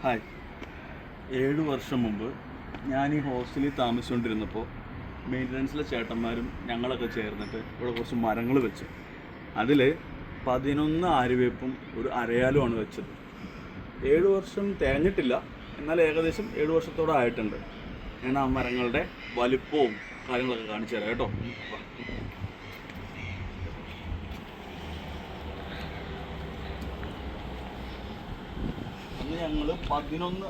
Hi. ഏഴ് വർഷം മുമ്പ് ഞാൻ ഈ ഹോസ്റ്റലിൽ താമസിച്ചുകൊണ്ടിരുന്നപ്പോൾ മെയിന്റനൻസിലെ ചേട്ടന്മാരും ഞങ്ങളൊക്കെ ചേർന്നിട്ട് ഇവിടെ കുറച്ച് മരങ്ങൾ വെച്ചു. അതിൽ പതിനൊന്ന് ആര്യവേപ്പും ഒരു അരയാലുമാണ് വെച്ചത്. ഏഴ് വർഷം തേഞ്ഞിട്ടില്ല എന്നാൽ ഏകദേശം ഏഴ് വർഷത്തോടെ ആയിട്ടുണ്ട്. ഞാൻ ആ മരങ്ങളുടെ വലിപ്പവും കാര്യങ്ങളൊക്കെ കാണിച്ചു തരാം കേട്ടോ. ഞങ്ങൾ പതിനൊന്ന്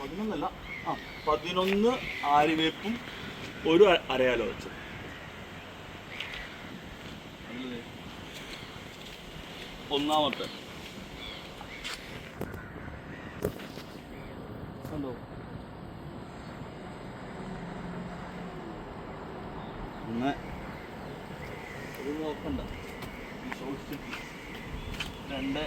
പതിനൊന്നല്ല ആ പതിനൊന്ന് ആരിവേപ്പും ഒരു അരയാലോ വെച്ചത് ഒന്നാമത്തെ. രണ്ട്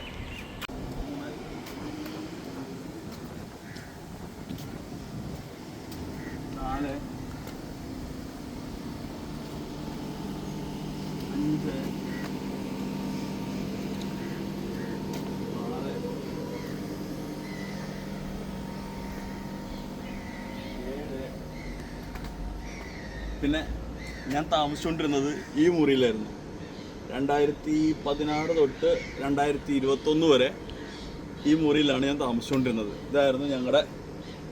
പിന്നെ ഞാൻ താമസിച്ചുകൊണ്ടിരുന്നത് ഈ മുറിയിലായിരുന്നു. രണ്ടായിരത്തി പതിനാറ് തൊട്ട് രണ്ടായിരത്തി ഇരുപത്തൊന്ന് വരെ ഈ മുറിയിലാണ് ഞാൻ താമസിച്ചുകൊണ്ടിരുന്നത് ഇതായിരുന്നു ഞങ്ങളുടെ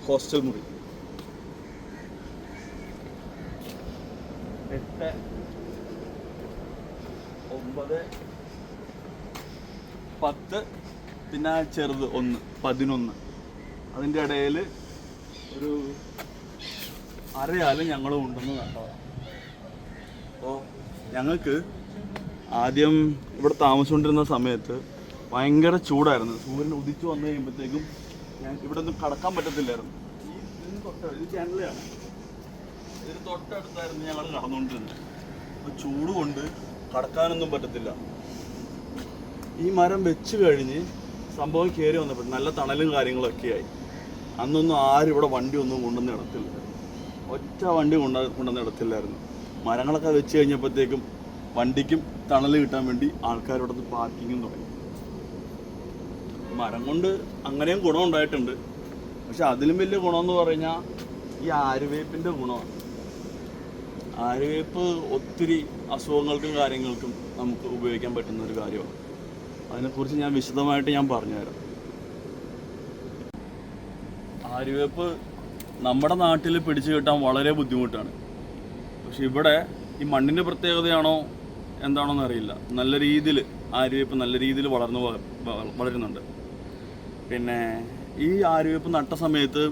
ഹോസ്റ്റൽ മുറി. എട്ട് ഒമ്പത് പത്ത് പിന്നെ ചെറുത് ഒന്ന് പതിനൊന്ന്. അതിന്റെ ഇടയിൽ ഒരു അരയാലും ഞങ്ങളും ഉണ്ടെന്ന് കണ്ടതാണ് അപ്പോൾ ഞങ്ങൾക്ക് ആദ്യം ഇവിടെ താമസിച്ചുകൊണ്ടിരുന്ന സമയത്ത് ഭയങ്കര ചൂടായിരുന്നു. സൂര്യൻ ഉദിച്ചു വന്നു കഴിയുമ്പോഴത്തേക്കും ഞാൻ ഇവിടെ ഒന്നും കടക്കാൻ പറ്റത്തില്ലായിരുന്നു. ഈ തൊട്ട് ഇത് ജനലാണ് ഇതിന് തൊട്ടടുത്തായിരുന്നു ഞങ്ങൾ കടന്നുകൊണ്ടിരുന്നത്. അപ്പോൾ ചൂട് കൊണ്ട് കടക്കാനൊന്നും പറ്റത്തില്ല. ഈ മരം വെച്ച് കഴിഞ്ഞ് സംഭവം കയറി വന്നപ്പോൾ നല്ല തണലും കാര്യങ്ങളൊക്കെ ആയി അന്നൊന്നും ആരും ഇവിടെ വണ്ടി ഒന്നും കൊണ്ടുവന്ന് ഇടത്തില്ല ഒറ്റ വണ്ടി കൊണ്ട കൊണ്ടുവന്ന് ഇടത്തില്ലായിരുന്നു. മരങ്ങളൊക്കെ വെച്ച് കഴിഞ്ഞപ്പോഴത്തേക്കും വണ്ടിക്കും തണൽ കിട്ടാൻ വേണ്ടി ആൾക്കാരോട് പാർക്കിങ്ങും തുടങ്ങി. മരം കൊണ്ട് അങ്ങനെയും ഗുണം ഉണ്ടായിട്ടുണ്ട്. പക്ഷെ അതിലും വലിയ ഗുണം എന്ന് പറഞ്ഞാൽ ഈ ആര്യവേപ്പിന്റെ ഗുണമാണ്. ആര്യവേപ്പ് ഒത്തിരി അസുഖങ്ങൾക്കും കാര്യങ്ങൾക്കും നമുക്ക് ഉപയോഗിക്കാൻ പറ്റുന്ന ഒരു കാര്യമാണ്. അതിനെക്കുറിച്ച് ഞാൻ വിശദമായിട്ട് ഞാൻ പറഞ്ഞുതരാം. ആര്യവേപ്പ് നമ്മുടെ നാട്ടിൽ പിടിച്ചു കിട്ടാൻ വളരെ ബുദ്ധിമുട്ടാണ്. പക്ഷെ ഇവിടെ ഈ മണ്ണിന്റെ പ്രത്യേകതയാണോ എന്താണോന്ന് അറിയില്ല. നല്ല രീതിയിൽ ആര്യവേപ്പ് നല്ല രീതിയിൽ വളർന്നു വളരുന്നുണ്ട്. പിന്നെ ഈ ആര്യവേപ്പ് നട്ട സമയത്ത്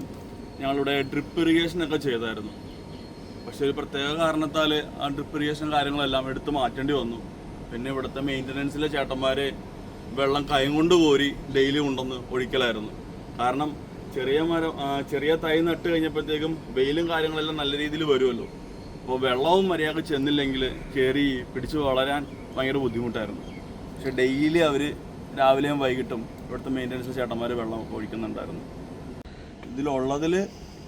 ഞങ്ങളിവിടെ ഡ്രിപ്പ് ഇറിഗേഷൻ ഒക്കെ ചെയ്തായിരുന്നു. പക്ഷെ ഒരു പ്രത്യേക കാരണത്താൽ ആ ഡ്രിപ്പ് ഇറിഗേഷൻ കാര്യങ്ങളെല്ലാം എടുത്ത് മാറ്റേണ്ടി വന്നു. പിന്നെ ഇവിടുത്തെ മെയിന്റനൻസിലെ ചേട്ടന്മാർ വെള്ളം കൈ കൊണ്ട് കോരി ഡെയിലി കൊണ്ടുവന്ന് ഒഴിക്കലായിരുന്നു. കാരണം ചെറിയ മരം ചെറിയ തൈ നട്ട് കഴിഞ്ഞപ്പോഴത്തേക്കും വെയിലും കാര്യങ്ങളെല്ലാം നല്ല രീതിയിൽ വരുമല്ലോ. അപ്പോൾ വെള്ളവും മര്യാദ ചെന്നില്ലെങ്കിൽ കയറി പിടിച്ചു വളരാൻ ഭയങ്കര ബുദ്ധിമുട്ടായിരുന്നു. പക്ഷെ ഡെയിലി അവർ രാവിലെയും വൈകിട്ടും ഇവിടുത്തെ മെയിന്റനൻസ് ചേട്ടന്മാർ വെള്ളം ഒഴിക്കുന്നുണ്ടായിരുന്നു. ഇതിലുള്ളതിൽ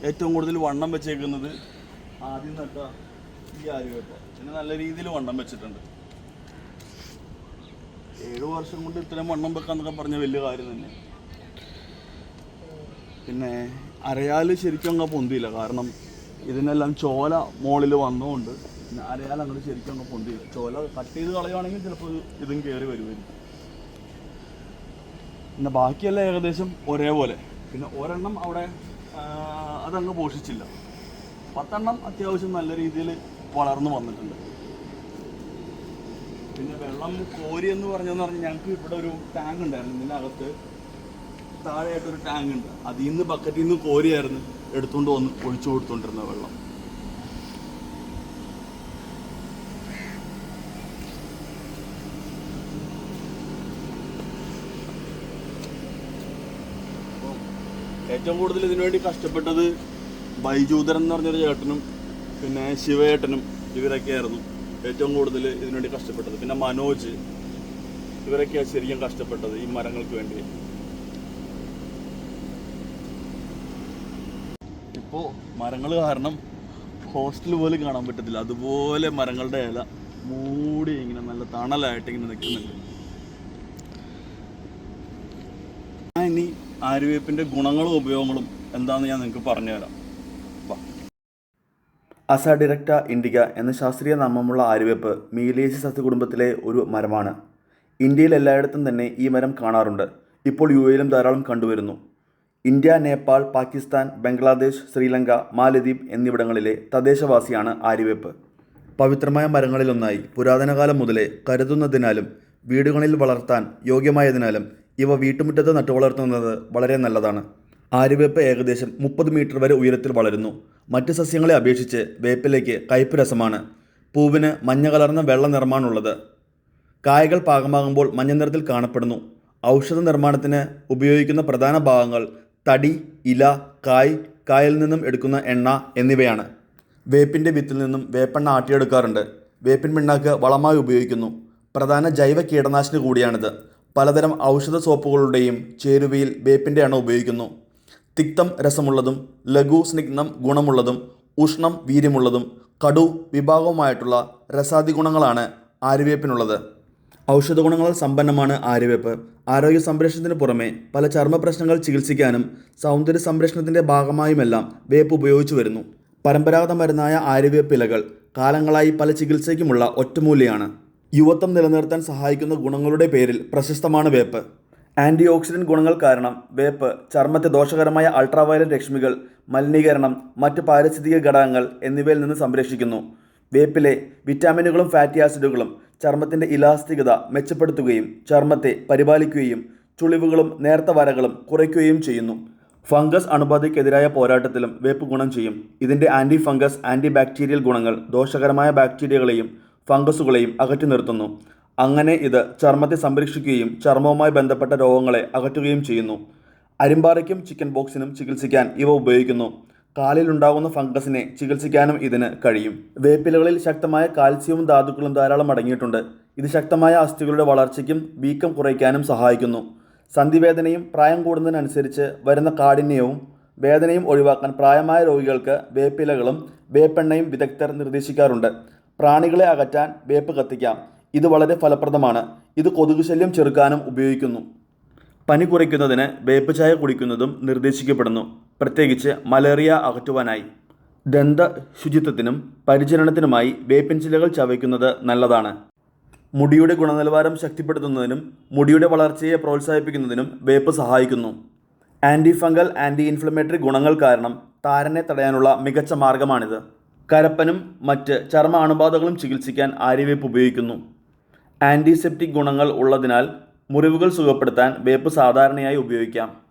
ഏറ്റവും കൂടുതൽ വണ്ണം വെച്ചേക്കുന്നത് ആദ്യം നട്ട ഈ ആര്യവേപ്പ പിന്നെ നല്ല രീതിയിൽ വണ്ണം വെച്ചിട്ടുണ്ട്. ഏഴു വർഷം കൊണ്ട് ഇത്രയും വണ്ണം വെക്കാന്നൊക്കെ പറഞ്ഞ വലിയ കാര്യം തന്നെ. പിന്നെ അരയാൽ ശരിക്കും അങ്ങ് പൊന്തിയില്ല. കാരണം ഇതിനെല്ലാം ചോല മുകളിൽ പിന്നെ അരയാൽ അങ്ങോട്ട് ശരിക്കും അങ്ങ് പൊന്തിയില്ല. ചോല കട്ട് ചെയ്ത് കളയുവാണെങ്കിൽ ചിലപ്പോൾ ഇതും കയറി വരുമായിരിക്കും പിന്നെ ബാക്കിയെല്ലാം ഏകദേശം ഒരേപോലെ. പിന്നെ ഒരെണ്ണം അവിടെ അതങ്ങ് പോഷിച്ചില്ല. പത്തെണ്ണം അത്യാവശ്യം നല്ല രീതിയിൽ വളർന്നു വന്നിട്ടുണ്ട്. പിന്നെ വെള്ളം കോരി എന്ന് പറഞ്ഞതെന്ന് പറഞ്ഞാൽ ഞങ്ങൾക്ക് ഇവിടെ ഒരു ടാങ്ക് ഉണ്ടായിരുന്നു ഇതിനകത്ത് താഴെയായിട്ടൊരു ടാങ്ക് ഉണ്ട്. അതിൽ നിന്ന് ബക്കറ്റിൽ നിന്ന് കോരിയായിരുന്നു എടുത്തുകൊണ്ട് വന്ന് ഒഴിച്ചു കൊടുത്തോണ്ടിരുന്ന വെള്ളം. ഏറ്റവും കൂടുതൽ ഇതിനുവേണ്ടി കഷ്ടപ്പെട്ടത് ബൈജൂതരൻ എന്ന് പറഞ്ഞൊരു ചേട്ടനും പിന്നെ ശിവേട്ടനും ഇവരൊക്കെയായിരുന്നു ഏറ്റവും കൂടുതൽ ഇതിനുവേണ്ടി കഷ്ടപ്പെട്ടത്. പിന്നെ മനോജ് ഇവരൊക്കെയാണ് ശരിക്കും കഷ്ടപ്പെട്ടത് ഈ മരങ്ങൾക്ക് വേണ്ടി. ഇപ്പോൾ മരങ്ങൾ കാരണം ഹോസ്റ്റൽ പോലും കാണാൻ പറ്റത്തില്ല. അതുപോലെ മരങ്ങളുടെ ഇല മൂടി ഇങ്ങനെ നല്ല തണലായിട്ട് ഇങ്ങനെ നിൽക്കുന്നുണ്ട്. ഞാൻ ഇനി ആര്യവേപ്പിന്റെ ഗുണങ്ങളും ഉപയോഗങ്ങളും എന്താണെന്ന് ഞാൻ നിങ്ങൾക്ക് പറഞ്ഞുതരാം. അസാഡിറക്റ്റ ഇൻഡിക എന്ന ശാസ്ത്രീയ നാമമുള്ള ആര്യവേപ്പ് മീലേസി സസ്യകുടുംബത്തിലെ ഒരു മരമാണ്. ഇന്ത്യയിൽ എല്ലായിടത്തും തന്നെ ഈ മരം കാണാറുണ്ട്. ഇപ്പോൾ യു എയിലും ധാരാളം കണ്ടുവരുന്നു. ഇന്ത്യ നേപ്പാൾ പാകിസ്ഥാൻ ബംഗ്ലാദേശ് ശ്രീലങ്ക മാലദ്വീപ് എന്നിവിടങ്ങളിലെ തദ്ദേശവാസിയാണ് ആര്യവേപ്പ്. പവിത്രമായ മരങ്ങളിലൊന്നായി പുരാതനകാലം മുതലേ കരുതുന്നതിനാലും വീടുകളിൽ വളർത്താൻ യോഗ്യമായതിനാലും ഇവ വീട്ടുമുറ്റത്ത് നട്ടുവളർത്തുന്നത് വളരെ നല്ലതാണ്. ആര്യവേപ്പ് ഏകദേശം മുപ്പത് മീറ്റർ വരെ ഉയരത്തിൽ വളരുന്നു. മറ്റ് സസ്യങ്ങളെ അപേക്ഷിച്ച് വേപ്പിലേക്ക് കയ്പ് രസമാണ്. പൂവിന് മഞ്ഞ കലർന്ന വെള്ള നിറമാണുള്ളത് കായകൾ പാകമാകുമ്പോൾ മഞ്ഞ നിറത്തിൽ കാണപ്പെടുന്നു. ഔഷധ നിർമ്മാണത്തിന് ഉപയോഗിക്കുന്ന പ്രധാന ഭാഗങ്ങൾ തടി ഇല കായ് കായിൽ നിന്നും എടുക്കുന്ന എണ്ണ എന്നിവയാണ്. വേപ്പിന്റെ വിത്തിൽ നിന്നും വേപ്പെണ്ണ ആട്ടിയെടുക്കാറുണ്ട്. വേപ്പിൻ പിണ്ണാക്ക് വളമായി ഉപയോഗിക്കുന്നു. പ്രധാന ജൈവ കീടനാശിനി കൂടിയാണിത്. പലതരം ഔഷധ സോപ്പുകളുടെയും ചേരുവയിൽ വേപ്പിന്റെ എണ്ണ ഉപയോഗിക്കുന്നു. തിക്തം രസമുള്ളതും ലഘു സ്നിഗ്ധം ഗുണമുള്ളതും ഉഷ്ണം വീര്യമുള്ളതും കടു വിഭാഗവുമായിട്ടുള്ള രസാദി ഗുണങ്ങളാണ് ആര്യവേപ്പിനുള്ളത്. ഔഷധ ഗുണങ്ങളാൽ സമ്പന്നമാണ് ആര്യവേപ്പ്. ആരോഗ്യ സംരക്ഷണത്തിന് പുറമെ പല ചർമ്മ പ്രശ്നങ്ങൾ ചികിത്സിക്കാനും സൗന്ദര്യ സംരക്ഷണത്തിന്റെ ഭാഗമായുമെല്ലാം വേപ്പ് ഉപയോഗിച്ചു വരുന്നു. പരമ്പരാഗത മരുന്നായ ആര്യവേപ്പ് ഇലകൾ കാലങ്ങളായി പല ചികിത്സയ്ക്കുമുള്ള ഒറ്റമൂലിയാണ്. യുവത്വം നിലനിർത്താൻ സഹായിക്കുന്ന ഗുണങ്ങളുടെ പേരിൽ പ്രശസ്തമാണ് വേപ്പ്. ആന്റി ഓക്സിഡന്റ് ഗുണങ്ങൾ കാരണം വേപ്പ് ചർമ്മത്തെ ദോഷകരമായ അൾട്രാവയലറ്റ് രശ്മികൾ മലിനീകരണം മറ്റ് പാരിസ്ഥിതിക ഘടകങ്ങൾ എന്നിവയിൽ നിന്ന് സംരക്ഷിക്കുന്നു. വേപ്പിലെ വിറ്റാമിനുകളും ഫാറ്റി ആസിഡുകളും ചർമ്മത്തിന്റെ ഇലാസ്തികത മെച്ചപ്പെടുത്തുകയും ചർമ്മത്തെ പരിപാലിക്കുകയും ചുളിവുകളും നേർത്ത വരകളും കുറയ്ക്കുകയും ചെയ്യുന്നു. ഫംഗസ് അണുബാധയ്ക്കെതിരായ പോരാട്ടത്തിലും വേപ്പ് ഗുണം ചെയ്യും. ഇതിന്റെ ആന്റി ഫംഗസ് ആന്റി ബാക്ടീരിയൽ ഗുണങ്ങൾ ദോഷകരമായ ബാക്ടീരിയകളെയും ഫംഗസുകളെയും അകറ്റി നിർത്തുന്നു. അങ്ങനെ ഇത് ചർമ്മത്തെ സംരക്ഷിക്കുകയും ചർമ്മവുമായി ബന്ധപ്പെട്ട രോഗങ്ങളെ അകറ്റുകയും ചെയ്യുന്നു. അരിമ്പാറയ്ക്കും ചിക്കൻ ബോക്സിനും ചികിത്സിക്കാൻ ഇവ ഉപയോഗിക്കുന്നു. കാലിലുണ്ടാകുന്ന ഫംഗസിനെ ചികിത്സിക്കാനും ഇതിന് കഴിയും. വേപ്പിലകളിൽ ശക്തമായ കാൽസ്യവും ധാതുക്കളും ധാരാളം അടങ്ങിയിട്ടുണ്ട്. ഇത് ശക്തമായ അസ്ഥികളുടെ വളർച്ചയ്ക്കും വീക്കം കുറയ്ക്കാനും സഹായിക്കുന്നു. സന്ധിവേദനയും പ്രായം കൂടുന്നതിനനുസരിച്ച് വരുന്ന കാഠിന്യവും വേദനയും ഒഴിവാക്കാൻ പ്രായമായ രോഗികൾക്ക് വേപ്പിലകളും വേപ്പെണ്ണയും വിദഗ്ധർ നിർദ്ദേശിക്കാറുണ്ട്. പ്രാണികളെ അകറ്റാൻ വേപ്പ് കത്തിക്കാം. ഇത് വളരെ ഫലപ്രദമാണ്. ഇത് കൊതുക് ശല്യം ചെറുക്കാനും ഉപയോഗിക്കുന്നു. പനി കുറയ്ക്കുന്നതിന് വേപ്പ് ചായ കുടിക്കുന്നതും നിർദ്ദേശിക്കപ്പെടുന്നു. പ്രത്യേകിച്ച് മലേറിയ അകറ്റുവാനായി. ദന്ത ശുചിത്വത്തിനും പരിചരണത്തിനുമായി വേപ്പിൻചിലകൾ ചവയ്ക്കുന്നത് നല്ലതാണ്. മുടിയുടെ ഗുണനിലവാരം ശക്തിപ്പെടുത്തുന്നതിനും മുടിയുടെ വളർച്ചയെ പ്രോത്സാഹിപ്പിക്കുന്നതിനും വേപ്പ് സഹായിക്കുന്നു. ആന്റി ഫംഗൽ ആന്റി ഇൻഫ്ലമേറ്ററി ഗുണങ്ങൾ കാരണം താരനെ തടയാനുള്ള മികച്ച മാർഗമാണിത്. കരപ്പനും മറ്റ് ചർമ്മ അണുബാധകളും ചികിത്സിക്കാൻ ആര്യവേപ്പ് ഉപയോഗിക്കുന്നു. ആന്റിസെപ്റ്റിക് ഗുണങ്ങൾ ഉള്ളതിനാൽ മുറിവുകൾ സുഖപ്പെടുത്താൻ വേപ്പ് സാധാരണയായി ഉപയോഗിക്കാം.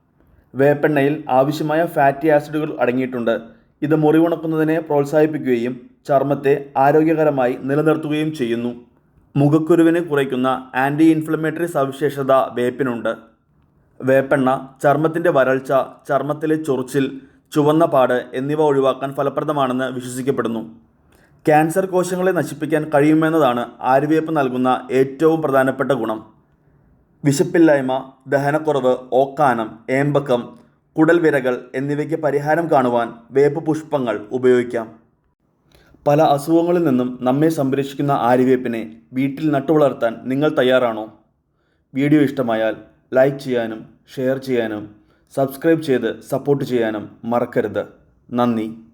വേപ്പെണ്ണയിൽ ആവശ്യമായ ഫാറ്റി ആസിഡുകൾ അടങ്ങിയിട്ടുണ്ട്. ഇത് മുറിവുണക്കുന്നതിനെ പ്രോത്സാഹിപ്പിക്കുകയും ചർമ്മത്തെ ആരോഗ്യകരമായി നിലനിർത്തുകയും ചെയ്യുന്നു. മുഖക്കുരുവിനെ കുറയ്ക്കുന്ന ആന്റി ഇൻഫ്ലമേറ്ററി സവിശേഷത വേപ്പിനുണ്ട്. വേപ്പെണ്ണ ചർമ്മത്തിന്റെ വരൾച്ച ചർമ്മത്തിലെ ചൊറിച്ചിൽ ചുവന്ന പാട് എന്നിവ ഒഴിവാക്കാൻ ഫലപ്രദമാണെന്ന് വിശ്വസിക്കപ്പെടുന്നു. ക്യാൻസർ കോശങ്ങളെ നശിപ്പിക്കാൻ കഴിയുമെന്നതാണ് ആര്യവേപ്പ് നൽകുന്ന ഏറ്റവും പ്രധാനപ്പെട്ട ഗുണം. വിശപ്പില്ലായ്മ ദഹനക്കുറവ് ഓക്കാനം ഏമ്പക്കം കുടൽവിരകൾ എന്നിവയ്ക്ക് പരിഹാരം കാണുവാൻ വേപ്പ് പുഷ്പങ്ങൾ ഉപയോഗിക്കാം. പല അസുഖങ്ങളിൽ നിന്നും നമ്മെ സംരക്ഷിക്കുന്ന ആര്യവേപ്പിനെ വീട്ടിൽ നട്ടുവളർത്താൻ നിങ്ങൾ തയ്യാറാണോ? വീഡിയോ ഇഷ്ടമായാൽ ലൈക്ക് ചെയ്യാനും ഷെയർ ചെയ്യാനും സബ്സ്ക്രൈബ് ചെയ്ത് സപ്പോർട്ട് ചെയ്യാനും മറക്കരുത്. നന്ദി.